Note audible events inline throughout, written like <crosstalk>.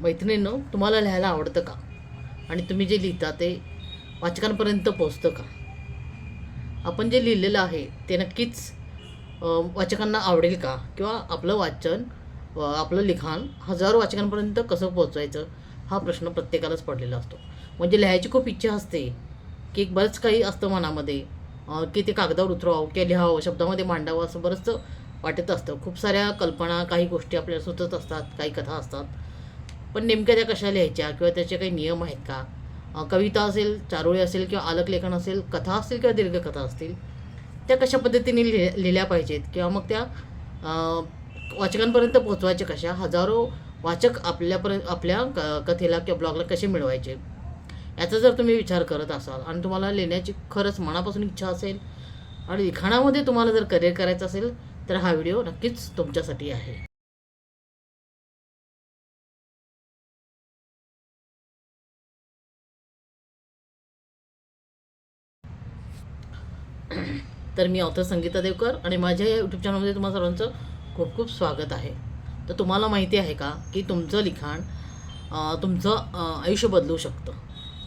मैत्रिणींनो तुम्हाला लिहायला आवडतं का? आणि तुम्ही जे लिहिता ते वाचकांपर्यंत पोचतं का? आपण जे लिहिलेलं आहे ते नक्कीच वाचकांना आवडेल का? किंवा आपलं वाचन आपलं लिखाण हजारो वाचकांपर्यंत कसं पोचवायचं हा प्रश्न प्रत्येकालाच पडलेला असतो. म्हणजे लिहायची खूप इच्छा असते की एक बरंच काही असतं मनामध्ये की ते कागदावर उतरवावं किंवा लिहावं शब्दामध्ये मांडावं असं बरंचसं वाटत असतं. खूप साऱ्या कल्पना काही गोष्टी आपल्याला सुचत असतात काही कथा असतात. पण नेमक्या त्या कशा लिहायच्या? किंवा त्याचे काही नियम आहेत का? कविता असेल चारोळी असेल किंवा आलकलेखन असेल कथा असतील किंवा दीर्घकथा असतील त्या कशा पद्धतीने लिह लिहिल्या पाहिजेत? किंवा मग त्या वाचकांपर्यंत पोहोचवायच्या कशा? हजारो वाचक आपल्यापर्यंत आपल्या क कथेला किंवा ब्लॉगला कसे मिळवायचे? याचा जर तुम्ही विचार करत असाल आणि तुम्हाला लिहिण्याची खरंच मनापासून इच्छा असेल आणि लिखाणामध्ये तुम्हाला जर करिअर करायचं असेल तर हा व्हिडिओ नक्कीच तुमच्यासाठी आहे. तर मी ऑथर संगीता देवकर आणि माझ्या या यूट्यूब चॅनलमध्ये तुम्हा सर्वांचं खूप खूप स्वागत आहे. तर तुम्हाला माहिती आहे का की तुमचं लिखाण तुमचं आयुष्य बदलू शकतं.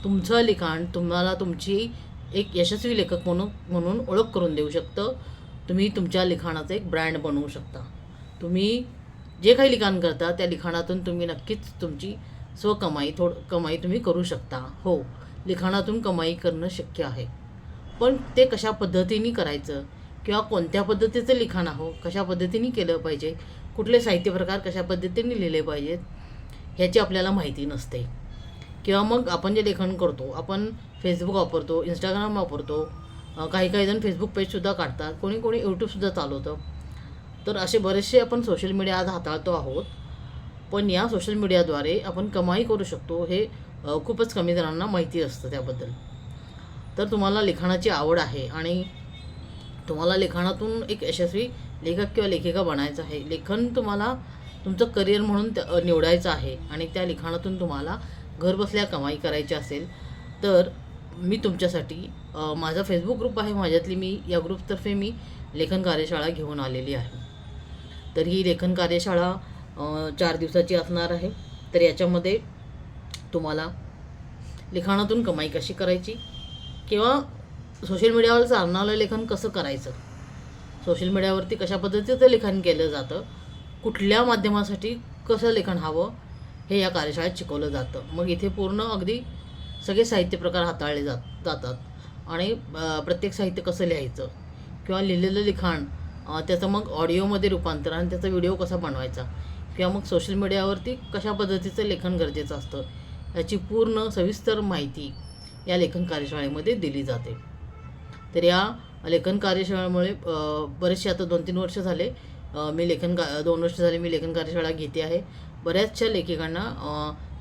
तुमचं लिखाण तुम्हाला तुमची एक यशस्वी लेखक म्हणून म्हणून ओळख करून देऊ शकतं. तुम्ही तुमच्या लिखाणाचं एक ब्रँड बनवू शकता. तुम्ही जे काही लिखाण करता त्या लिखाणातून तुम्ही नक्कीच तुमची स्वकमाई थोड कमाई तुम्ही करू शकता. हो लिखाणातून कमाई करणं शक्य आहे. पण ते कशा पद्धतीने करायचं? किंवा कोणत्या पद्धतीचं लिखाण आहो? कशा पद्धतीने केलं पाहिजे? कुठले साहित्य प्रकार कशा पद्धतीने लिहिले पाहिजेत? ह्याची आपल्याला माहिती नसते. किंवा मग आपण जे लेखन करतो आपण फेसबुक वापरतो इंस्टाग्राम वापरतो काही काही जण फेसबुक पेजसुद्धा काढतात. कोणी कोणी यूट्यूबसुद्धा चालवतं. तर असे बरेचसे आपण सोशल मीडिया आज हाताळतो आहोत. पण या सोशल मीडियाद्वारे आपण कमाई करू शकतो हे खूपच कमी जणांना माहिती असतं त्याबद्दल. तर तुम्हाला लिखाणाची आवड आहे आणि तुम्हाला लिखाणातून एक यशस्वी लेखक किंवा लेखिका बनायचं आहे. लेखन तुम्हाला तुमचं करिअर म्हणून निवडायचं आहे आणि त्या लिखाणातून तुम्हाला घरबसल्या कमाई करायची असेल तर मी तुमच्यासाठी माझा फेसबुक ग्रुप आहे. माझ्यातली मी या ग्रुपतर्फे मी लेखन कार्यशाळा घेऊन आलेली आहे. तर ही लेखन कार्यशाळा चार दिवसाची असणार आहे. तर याच्यामध्ये तुम्हाला लिखाणातून कमाई कशी करायची किंवा सोशल मीडियावर चालणारं लेखन कसं करायचं? सोशल मीडियावरती कशा पद्धतीचं लेखन केलं जातं? कुठल्या माध्यमासाठी कसं लेखन हवं? हे या कार्यशाळेत शिकवलं जातं. मग इथे पूर्ण अगदी सगळे साहित्य प्रकार हाताळले जात जातात. आणि प्रत्येक साहित्य कसं लिहायचं? किंवा लिहिलेलं लिखाण त्याचं मग ऑडिओमध्ये रूपांतर आणि त्याचा व्हिडिओ कसा बनवायचा? किंवा मग सोशल मीडियावरती कशा पद्धतीचं लेखन गरजेचं असतं? याची पूर्ण सविस्तर माहिती या लेखन कार्यशाळेमध्ये दिली जाते. तर या लेखन कार्यशाळेमुळे बरेचसे आता दोन तीन वर्ष झाले मी लेखन का दोन वर्ष झाले मी लेखन कार्यशाळा घेते आहे. बऱ्याचशा लेखिकांना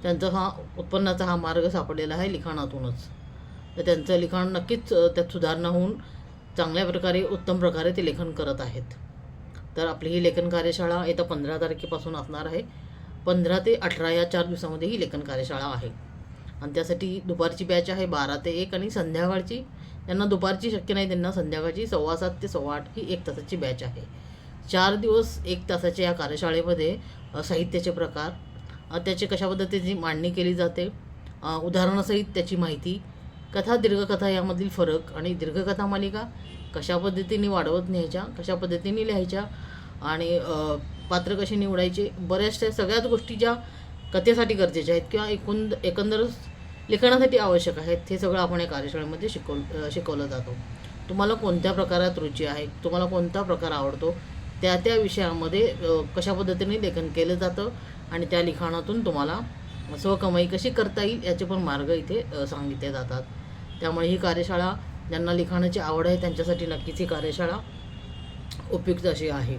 त्यांचा हा उत्पन्नाचा हा मार्ग सापडलेला आहे लिखाणातूनच. तर त्यांचं लिखाण नक्कीच त्यात सुधारणा होऊन चांगल्या प्रकारे उत्तम प्रकारे ते लेखन करत आहेत. तर आपली ही लेखन कार्यशाळा येत्या पंधरा तारखेपासून असणार आहे. पंधरा ते अठरा या चार दिवसामध्ये ही लेखन कार्यशाळा आहे. आणि त्यासाठी दुपारची बॅच आहे बारा ते एक आणि संध्याकाळची. त्यांना दुपारची शक्य नाही त्यांना संध्याकाळची सव्वा सात ते सव्वा आठ ही एक तासाची बॅच आहे. चार दिवस एक तासाच्या या कार्यशाळेमध्ये साहित्याचे प्रकार त्याचे कशा पद्धतीची मांडणी केली जाते उदाहरणासहित त्याची माहिती कथा दीर्घकथा यामधील फरक आणि दीर्घकथा मालिका कशा पद्धतीने वाढवत न्यायच्या कशा पद्धतीने लिहायच्या आणि पात्र कसे निवडायचे बऱ्याचशा सगळ्याच गोष्टी ज्या कथेसाठी गरजेच्या आहेत किंवा एकूण एकंदर लिखाणासाठी आवश्यक आहेत हे सगळं आपण या कार्यशाळेमध्ये शिकव शिकवलं जातो. तुम्हाला कोणत्या प्रकारात रुची आहे? तुम्हाला कोणता प्रकार आवडतो? त्या त्या विषयामध्ये कशा पद्धतीने लेखन केलं जातं? आणि त्या लिखाणातून तुम्हाला स्वकमाई कशी करता येईल याचे पण मार्ग इथे सांगितले जातात. त्यामुळे ही कार्यशाळा ज्यांना लिखाणाची आवड आहे त्यांच्यासाठी नक्कीच ही कार्यशाळा उपयुक्त अशी आहे.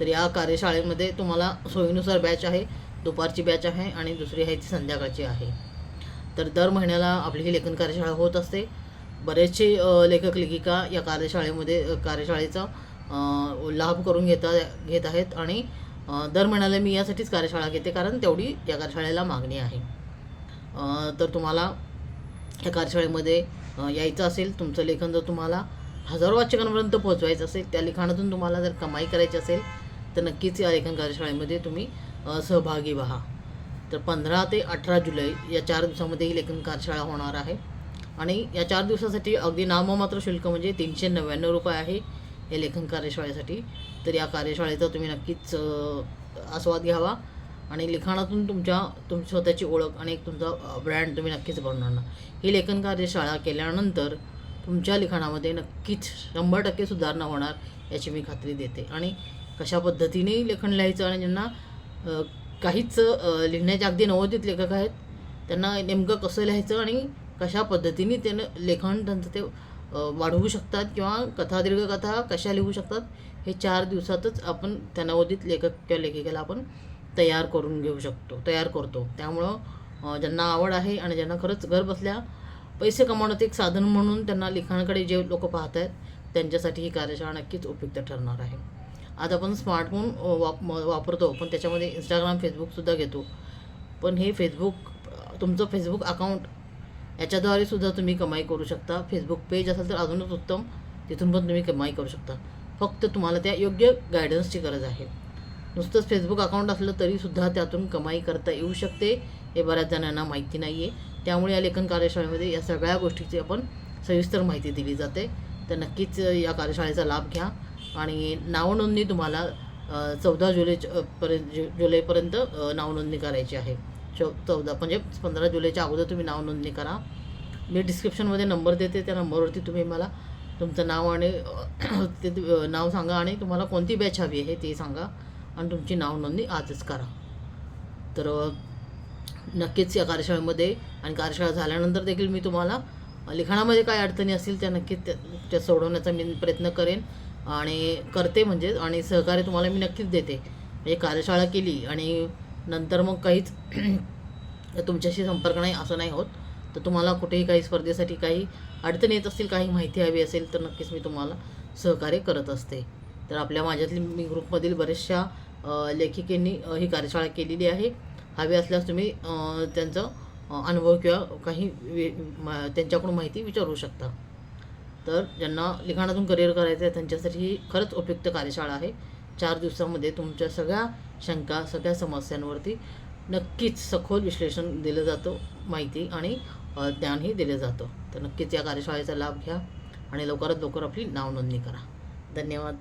तर या कार्यशाळेमध्ये तुम्हाला सोयीनुसार बॅच आहे. दुपारची बॅच आहे आणि दुसरी आहे ती संध्याकाळची आहे. तर दर महिन्याला आपली ही लेखन कार्यशाळा होत असते. बरेचसे लेखक लेखिका या कार्यशाळेमध्ये कार्यशाळेचा लाभ करून घेता घेत आहेत आणि दर महिन्याला मी यासाठीच कार्यशाळा घेते कारण तेवढी या कार्यशाळेला मागणी आहे. तर तुम्हाला या कार्यशाळेमध्ये यायचं असेल तुमचं लेखन जर तुम्हाला हजारो वाचकांपर्यंत पोहोचवायचं असेल त्या लिखाणातून तुम्हाला जर कमाई करायची असेल तर नक्कीच या लेखन कार्यशाळेमध्ये तुम्ही सहभागी व्हा. तर पंधरा ते अठरा जुलै या चार दिवसामध्ये ही लेखन कार्यशाळा होणार आहे. आणि या चार दिवसासाठी अगदी नाममात्र शुल्क म्हणजे तीनशे नव्याण्णव रुपये आहे या लेखन कार्यशाळेसाठी. तर या कार्यशाळेचा तुम्ही नक्कीच आस्वाद घ्यावा. आणि लिखाणातून तुमच्या तुमची स्वतःची ओळख आणि एक तुमचा ब्रँड तुम्ही नक्कीच बनवणार. ही लेखन कार्यशाळा केल्यानंतर तुमच्या लिखाणामध्ये नक्कीच शंभर टक्के सुधारणा होणार याची मी खात्री देते. आणि कशा पद्धतीने लेखन लिहायचं आणि ज्यांना काहीच लिहिण्याच्या अगदी नवोदित लेखक आहेत. त्यांना नेमकं कसं लिहायचं आणि कशा पद्धतीने त्यानं लेखन त्यांचं ते वाढवू शकतात किंवा कथा दीर्घकथा कशा लिहू शकतात हे चार दिवसातच आपण त्या नवोदित लेखक किंवा लेखिकेला आपण तयार करून घेऊ शकतो तयार करतो. त्यामुळं ज्यांना आवड आहे आणि ज्यांना खरंच घर बसल्या पैसे कमावण्याचं एक साधन म्हणून त्यांना लिखाणाकडे जे लोक पाहत आहेत त्यांच्यासाठी ही कार्यशाळा नक्कीच उपयुक्त ठरणार आहे. आज आपण स्मार्टफोन वाप म- वापरतो. पण त्याच्यामध्ये इंस्टाग्राम फेसबुकसुद्धा घेतो. पण हे फेसबुक तुमचं फेसबुक अकाउंट याच्याद्वारे सुद्धा तुम्ही कमाई करू शकता. फेसबुक पेज असेल तर अजूनच उत्तम. तिथून पण तुम्ही कमाई करू शकता. फक्त तुम्हाला त्या योग्य गायडन्सची गरज आहे. नुसतंच फेसबुक अकाउंट असलं तरीसुद्धा त्यातून कमाई करता येऊ शकते. हे बऱ्याच जणांना माहिती नाही आहे त्यामुळे या लेखन कार्यशाळेमध्ये या सगळ्या गोष्टीची आपण सविस्तर माहिती दिली जाते. तर नक्कीच या कार्यशाळेचा लाभ घ्या. आणि नावनोंदणी तुम्हाला चौदा जुलै पर्यंत जु जुलैपर्यंत नावनोंदणी करायची आहे. चौ चौदा म्हणजे पंधरा जुलैच्या अगोदर तुम्ही नावनोंदणी करा. मी डिस्क्रिप्शनमध्ये नंबर देते त्या नंबरवरती तुम्ही मला तुमचं नाव आणि ते नाव सांगा आणि तुम्हाला कोणती बॅच हवी आहे ते सांगा आणि तुमची नावनोंदणी आजच करा. तर नक्कीच या कार्यशाळेमध्ये आणि कार्यशाळा झाल्यानंतर देखील मी तुम्हाला लिखाणामध्ये काय अडचणी असतील त्या नक्कीच त्या त्या सोडवण्याचा मी प्रयत्न करेन. आणि करते म्हणजे आणि सहकार्य तुम्हाला मी नक्कीच देते. म्हणजे कार्यशाळा केली आणि नंतर मग काहीच <clears throat> तुमच्याशी संपर्क नाही असं नाही होत. तर तुम्हाला कुठेही काही स्पर्धेसाठी काही अडचण येत असतील काही माहिती हवी असेल तर नक्कीच मी तुम्हाला सहकार्य करत असते. तर आपल्या माझ्यातली मी ग्रुपमधील बऱ्याचशा लेखिकेंनी ही कार्यशाळा केलेली आहे. हवी असल्यास तुम्ही त्यांचं अनुभव किंवा काही वे- त्यांच्याकडून माहिती विचारू शकता. तर ज्यांना लिखाणातून करिअर करायचं आहे त्यांच्यासाठी ही खरंच उपयुक्त कार्यशाळा आहे. चार दिवसामध्ये तुमच्या सगळ्या शंका सगळ्या समस्यांवरती नक्कीच सखोल विश्लेषण दिलं जातं माहिती आणि ज्ञानही दिलं जातं. तर नक्कीच या कार्यशाळेचा लाभ घ्या आणि लवकरात लवकर आपली नावनोंदणी करा. धन्यवाद.